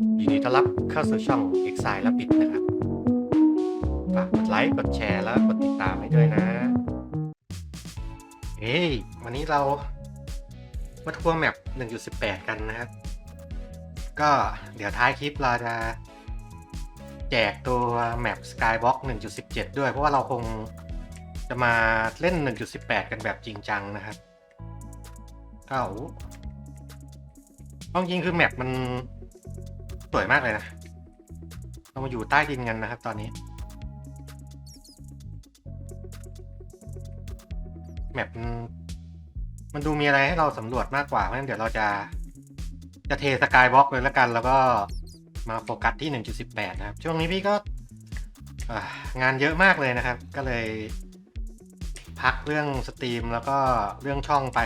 ยินดีต้อนรับเข้าสู่ช่อง e x i l e และปิดนะครับ ฝากกดไลค์ กดแชร์แล้วกดติดตามให้ด้วยนะ เฮ้ย วันนี้เรามาทัวร์แมป 1.18 กันนะครับ ก็เดี๋ยวท้ายคลิปเราจะแจกตัวแมป Skybox 1.17 ด้วยเพราะว่าเราคงจะมาเล่น 1.18 กันแบบจริงจังนะครับก็โอ้โหเอาจริงคือแมปมัน สวยมากเลยนะ เรามาอยู่ใต้ดินกันนะครับ ตอนนี้ แมปมันดูมีอะไรให้เราสำรวจมากกว่า เพราะฉะนั้นเดี๋ยวเราจะ จะเทสกายบล็อกเลยล้วกัน แล้วก็มาโฟกัสที่ 1.18 นะครับ ช่วงนี้พี่ก็งานเยอะมากเลยนะครับ ก็เลย พักเรื่องสตรีมแล้วก็เรื่องช่องไป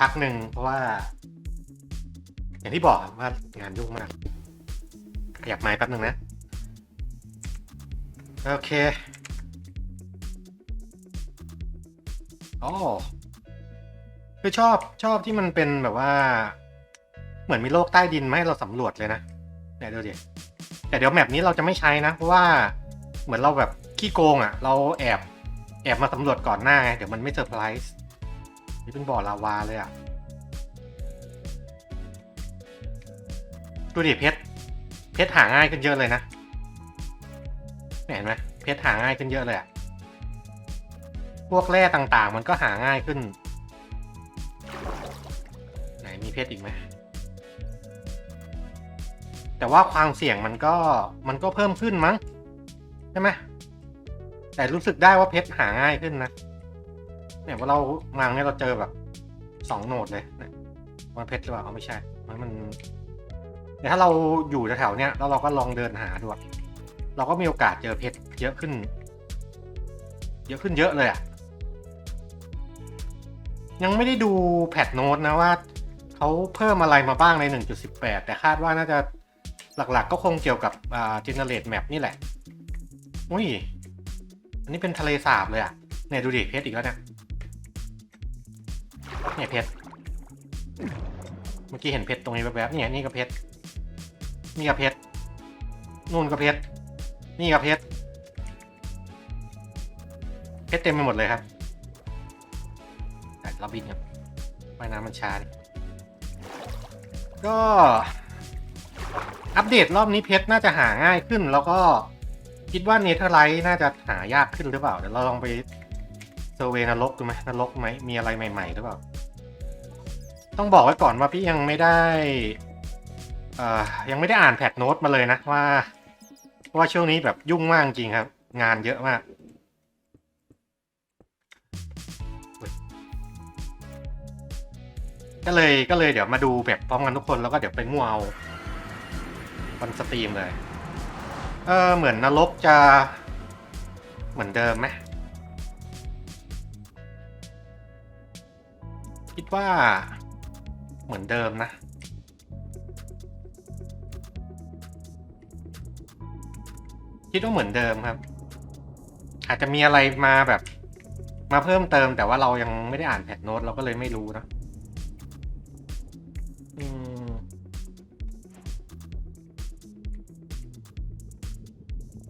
พักหนึ่งเพราะว่า อย่างที่บอกว่างานยุ่งมาก ขยับไม้แป๊บหนึ่งนะ โอเคอ๋อคือชอบชอบที่มันเป็นแบบว่า เหมือนมีโลกใต้ดินมาให้เราสำรวจเลยนะเนี่ยดูดิแต่เดี๋ยวแมปนี้เราจะไม่ใช้นะ เพราะว่าเหมือนเราแบบขี้โกงอะ่ะ เราแอบแอบมาสำรวจก่อนหน้าไงเดี๋ยวมันไม่เซอร์ไพรส์นี่เป็นบ่อลาวาเลยอะ่ะ ดูดิเพชร เพชรหาง่ายขึ้นเยอะเลยนะเห็นไหมเพชรหาง่ายขึ้นเยอะเลยอะพวกแร่ต่างๆ มันก็หาง่ายขึ้น ไหนมีเพชรอีกไหมแต่ว่าความเสี่ยงมันก็มันก็เพิ่มขึ้นมั้งใช่ไหมแต่รู้สึกได้ว่าเพชรหาง่ายขึ้นนะเนี่ยว่าเรามังเนี่ยเราเจอแบบสองโหนดเลยเนี่ยมันเพชรหรือเปล่าเอาไม่ใช่มันมัน แต่ถ้าเราอยู่แถวๆเนี้ยแล้วเราก็ลองเดินหาดูอะเราก็มีโอกาสเจอเพชรเยอะขึ้น เยอะขึ้นเยอะเลยอะยังไม่ได้ดูแพทโน้ตนะว่าเขาเพิ่มอะไรมาบ้างใน 1.18 แต่คาดว่าน่าจะหลักๆ ก็คงเกี่ยวกับอ่า generate map นี่แหละ อุ้ย อันนี้เป็นทะเลสาบเลยอะเนี่ยดูดิเพชรอีกแล้วเนี่ย เนี่ยเพชร เมื่อกี้เห็นเพชรตรงนี้แวบๆเนี่ยนี่ก็เพชร นี่ก็เพชรนู่นก็เพชรนี่ก็เพชรเพชรเต็มไปหมดเลยครับแต่เราบินครับว่ายน้ำมันช้าดิก็อัปเดตรอบนี้เพชรน่าจะหาง่ายขึ้น แล้วก็คิดว่าเนเธอร์ไลท์น่าจะหายากขึ้นหรือเปล่า เดี๋ยวเราลองไปเซอร์เวนรกดูไหมนรกไหมมีอะไรใหม่ ๆ หรือเปล่า ต้องบอกไว้ก่อนว่าพี่ยังไม่ได้ ยังไม่ได้อ่านแพทโน้ตมาเลยนะว่าว่าช่วงนี้แบบยุ่งมากจริงครับ งานเยอะมาก ก็เลยก็เลยเดี๋ยวมาดูแบบพร้อมกันทุกคนแล้วก็เดี๋ยวไปมั่วเอาวันสตรีมเลย เออเหมือนนรกจะเหมือนเดิมไหมคิดว่าเหมือนเดิมนะ คิดว่าเหมือนเดิมครับ อาจจะมีอะไรมาแบบ มาเพิ่มเติมแต่ว่าเรายังไม่ได้อ่านแพทโน้ตเราก็เลยไม่รู้นะ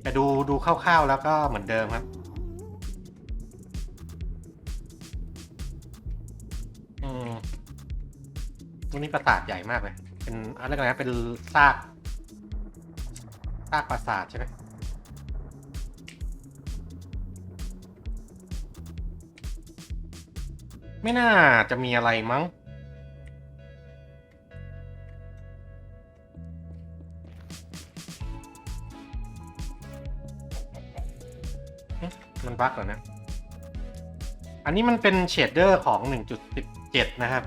แต่ดูดูคร่าวๆแล้วก็เหมือนเดิมครับอืมตรงนี้ปราสาทใหญ่มากเลย เป็นอะไรกันนะเป็นซาก ซากปราสาทใช่ไหม ไม่น่าจะมีอะไรมั้ง มันบั๊กเหรอนะ อันนี้มันเป็นเชดเดอร์ของ 1.17 นะครับ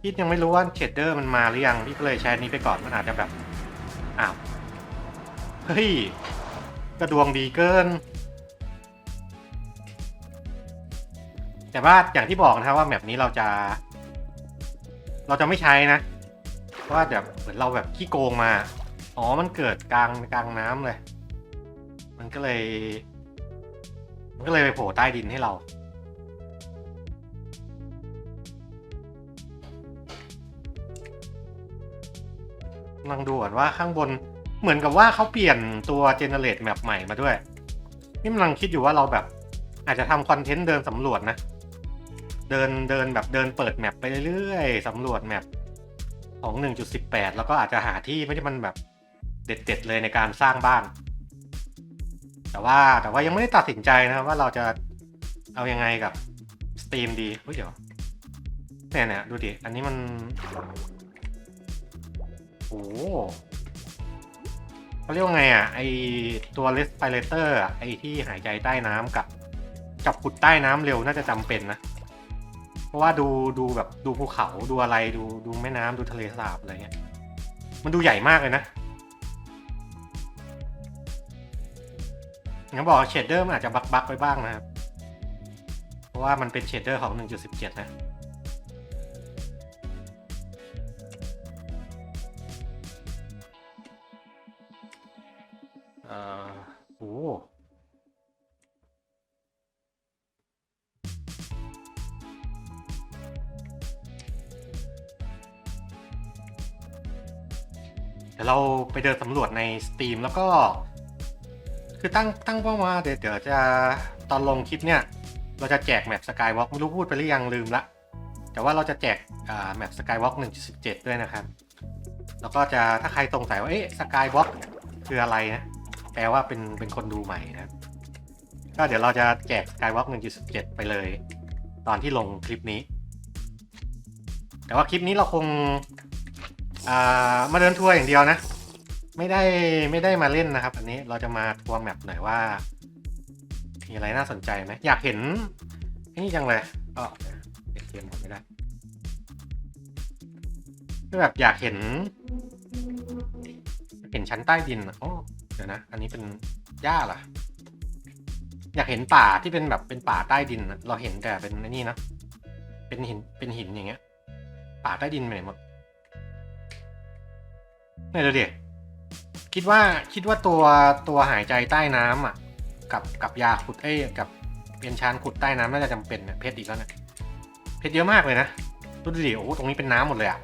พี่ยังไม่รู้ว่าเชดเดอร์มันมาหรือยัง พี่ก็เลยใช้อันนี้ไปก่อน มันอาจจะแบบ อ้าว เฮ้ย กระดวงดีเกิน แต่ว่าอย่างที่บอกนะครับว่าแมปนี้เราจะ เราจะไม่ใช้นะเพราะว่าแบบเหมือนเราแบบขี้โกงมา อ๋อ มันเกิดกลางกลางน้ำเลย มันก็เลย มันก็เลยไปโผล่ใต้ดินให้เรานำลังดูก่อนว่าข้างบน เหมือนกับว่าเขาเปลี่ยนตัวเจเนเรตแมปใหม่มาด้วย นี่กำลังคิดอยู่ว่าเราแบบ อาจจะทำคอนเทนต์เดินสำรวจนะ เดินเดินแบบเดินเปิดแมปไปเรื่อยๆสำรวจแมปของ 1.18 แล้วก็อาจจะหาที่ไม่ใช่มันแบบเด็ดๆเลยในการสร้างบ้าน แต่ว่าแต่ว่ายังไม่ได้ตัดสินใจนะครับว่าเราจะเอายังไงกับสตรีมดีเฮ้ยเดี๋ยวเนี่ยเนี่ยดูดิ อันนี้มัน โอ้เขาเรียกว่าไงอะ ไอตัว respirator อะไอที่หายใจใต้น้ำกับกับขุดใต้น้ำเร็วน่าจะจำเป็นนะ เพราะว่าดูดูแบบดูภูเขาดูอะไรดูดูแม่น้ำดูทะเลสาบอะไรเงี้ยมันดูใหญ่มากเลยนะงั้นบอกเชดเดอร์มันอาจจะบักบักไปบ้างนะครับ เพราะว่ามันเป็นเชดเดอร์ของ 1.17 นะเอ่อโอ้ ดี๋ยวเราไปเดินสำรวจใน Steam แล้วก็ คือตั้งตั้งเป้ามาเดี๋ยวเดี๋ยวจะตอนลงคลิปเนี่ย เราจะแจกแมปสกายวอล์กไม่รู้พูดไปหรือยังลืมละ แต่ว่าเราจะแจกแมปสกายวอล์ก1.17ด้วยนะครับ แล้วก็จะถ้าใครสงสัยว่าเอ๊ะสกายวอล์กคืออะไรนะแปลว่าเป็นเป็นคนดูใหม่นะก็เดี๋ยวเราจะแจก Skywalk 1.17 ไปเลย ตอนที่ลงคลิปนี้ แต่ว่าคลิปนี้เราคง อ่ามาเดินทัวร์อย่างเดียวนะ ไม่ได้ไม่ได้มาเล่นนะครับ อันนี้เราจะมาทัวร์แมปหน่อยว่า มีอะไรน่าสนใจไหมอยากเห็นนี่จังเลยอ๋อเดี๋ยวเกมหมดไม่ได้ก็แบบอยากเห็น เห็นชั้นใต้ดินอะโอ้เดี๋ยวนะ อันนี้เป็นหญ้าเหรออยากเห็นป่าที่เป็นแบบเป็นป่าใต้ดินเราเห็นแต่เป็นนี่นะเป็นหินเป็นหินอย่างเงี้ย ป่าใต้ดินไปไหนหมด เนี่ยดูดิคิดว่าคิดว่าตัวตัวหายใจใต้น้ำอะ กับกับยาขุดเอ้ยกับเอ็นชานขุดใต้น้ำน่าจะจำเป็นเนะเพชรอีกแล้วเนะเพชรเยอะมากเลยนะดูดิโอ้ตรงนี้เป็นน้ำหมดเลยอะ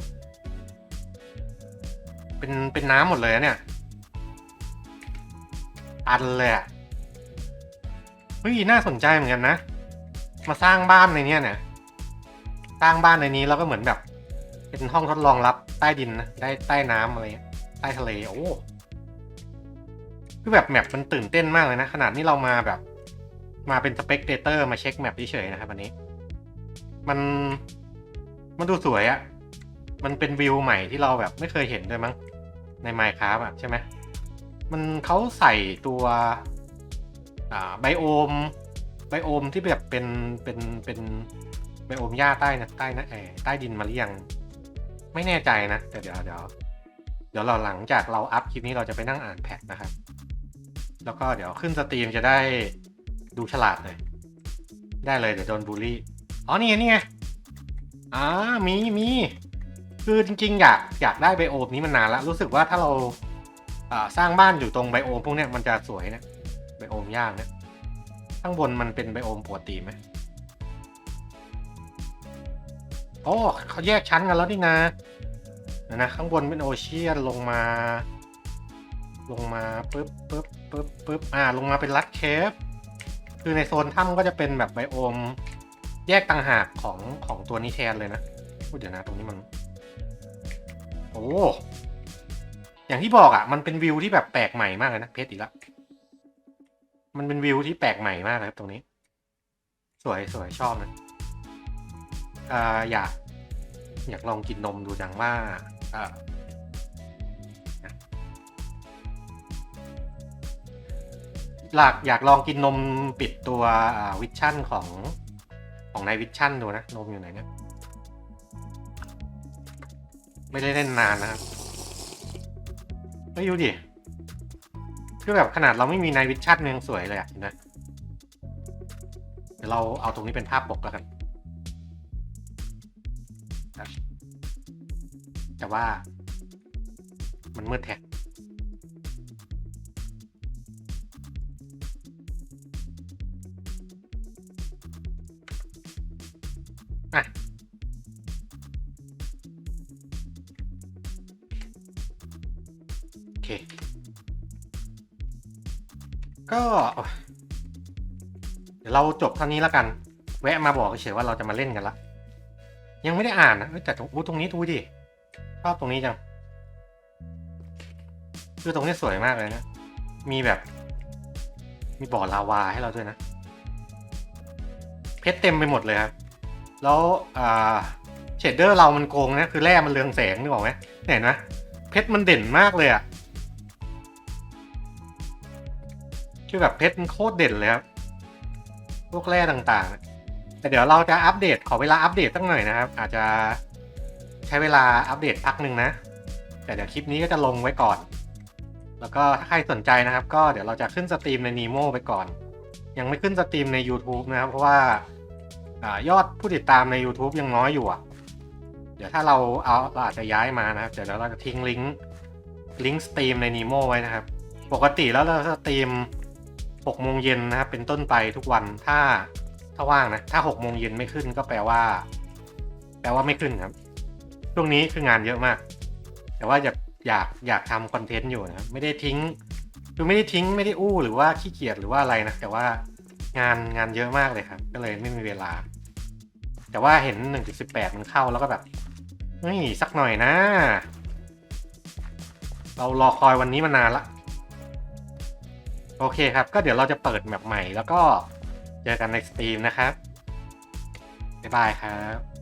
เป็นเป็นน้ำหมดเลยเนี่ยอันเลยอะเฮ้ยน่าสนใจเหมือนกันนะ มาสร้างบ้านในเนี้ยเนี่ยสร้างบ้านในนี้แล้วก็เหมือนแบบ เป็นห้องทดลองรับใต้ดินนะได้ใต้น้ำอะไรเงี้ย ต้ทะเลโอ้คือแบบแมปมันตื่นเต้นมากเลยนะ ขนาดนี้เรามาแบบ มาเป็นสเปกเตเตอร์มาเช็คแมปเฉยๆนะครับวันนี้ มันมันดูสวยอะมันเป็นวิวใหม่ที่เราแบบไม่เคยเห็นด้วยมั้ง ใน Minecraft อะใช่ไหมมันเขาใส่ตัวอ่าไบโอมไบโอมที่แบบเป็นเป็นเป็นไบโอมหญ้าใต้นะใต้นะเอใต้ดินมาหรือยัง ไม่แน่ใจนะ แต่เดี๋ยวเดี๋ยว เดี๋ยวเราหลังจากเราอัพคลิปนี้เราจะไปนั่งอ่านแพทนะครับ แล้วก็เดี๋ยวขึ้นสตรีมจะได้ดูฉลาดเลยได้เลยเดี๋ยวโดนบูลลี่ อ๋อนี่ไงนี่ไงอ่ามีมีคือจริงๆ อยากอยากได้ไบโอมนี้มานนานแล้วรู้สึกว่าถ้าเราสร้างบ้านอยู่ตรงไบโอมพวกเนี้ยมันจะสวยนะไบโอมยางเนี่ยข้างบนมันเป็นไบโอมปกติไหมโอ้เขาแยกชั้นกันแล้วนี่นะ เดี๋ยวนะข้างบนเป็นโอเชียนลงมา ลงมาปึ๊บปึ๊บปึ๊บปึ๊บอ่า ลงมาเป็นลัดเคฟคือในโซนถ้ำก็จะเป็นแบบไบโอม แยกต่างหากของของตัวนี้แทนเลยนะพูดเดี๋ยวนะตรงนี้มัน โอ้อย่างที่บอกอะ่ะ มันเป็นวิวที่แบบแปลกใหม่มากเลยนะเพชรอีกแล้วมันเป็นวิวที่แปลกใหม่มากเลยครับตรงนี้ สวยสวยชอบนะอ่าอยากอยากลองกินนมดูจังว่า อ่าหลักอยากลองกินนมปิดตัววิชั่นของของนายวิชั่นดูนะ นมอยู่ไหนเนี่ยไม่ได้เล่นนานนะครับไม่ดูดิคือแบบขนาดเราไม่มีนายวิชั่นยังสวยเลยอะนะเดี๋ยวเราเอาตรงนี้เป็นภาพปกแล้วกัน แต่ว่า มันมืดแท็กอะเค ก็ เดี๋ยวเราจบเท่านี้แล้วกัน แวะมาบอกเฉยว่าเราจะมาเล่นกันละ ยังไม่ได้อ่านนะแต่ตรงตรงนี้ดูดิ ชอบตรงนี้จัง คือตรงนี้สวยมากเลยนะ มีแบบ มีบ่อลาวาให้เราด้วยนะ เพชรเต็มไปหมดเลยครับ แล้วอ่าเชดเดอร์เรามันโกงนะ คือแร่มันเรืองแสงนึกออกไหมเห็นไหมเพชรมันเด่นมากเลยอะคือแบบเพชรมันโคตรเด่นเลยครับ พวกแร่ต่างๆ แต่เดี๋ยวเราจะอัปเดตขอเวลาอัปเดตตั้งหน่อยนะครับ อาจจะ ช้เวลาอัปเดตพักหนึ่งนะ แต่เดี๋ยวคลิปนี้ก็จะลงไว้ก่อน แล้วก็ถ้าใครสนใจนะครับ ก็เดี๋ยวเราจะขึ้นสตรีมใน Nemo ไปก่อน ยังไม่ขึ้นสตรีมใน YouTube นะครับ เพราะว่าอยอดผู้ติดตามใน YouTube ยังน้อยอยู่อะ เดี๋ยวถ้าเราเอาเราอาจจะย้ายมานะครับ เดี๋ยวเราจะทิ้งลิงก์ลิงก์สตรีมใน Nemo ไว้นะครับ ปกติแล้วเราสตรีม6โมงเย็นนะครับ เป็นต้นไปทุกวันถ้าถ้าว่างนะ ถ้า6โมงเย็นไม่ขึ้นก็แปลว่า แปลว่าไม่ขึ้นครับ ช่วงนี้คืองานเยอะมาก แต่ว่าอยากอยากอยากทำคอนเทนต์อยู่นะครับไม่ได้ทิ้งคือไม่ได้ทิ้งไม่ได้อู้หรือว่าขี้เกียจหรือว่าอะไรนะแต่ว่างานงานเยอะมากเลยครับ ก็เลยไม่มีเวลา แต่ว่าเห็น1.18มันเข้าแล้วก็แบบเฮ้ยสักหน่อยนะ เรารอคอยวันนี้มานานละ โอเคครับ ก็เดี๋ยวเราจะเปิดแบบใหม่แล้วก็เจอกันในสตรีมนะครับ บ๊ายบายครับ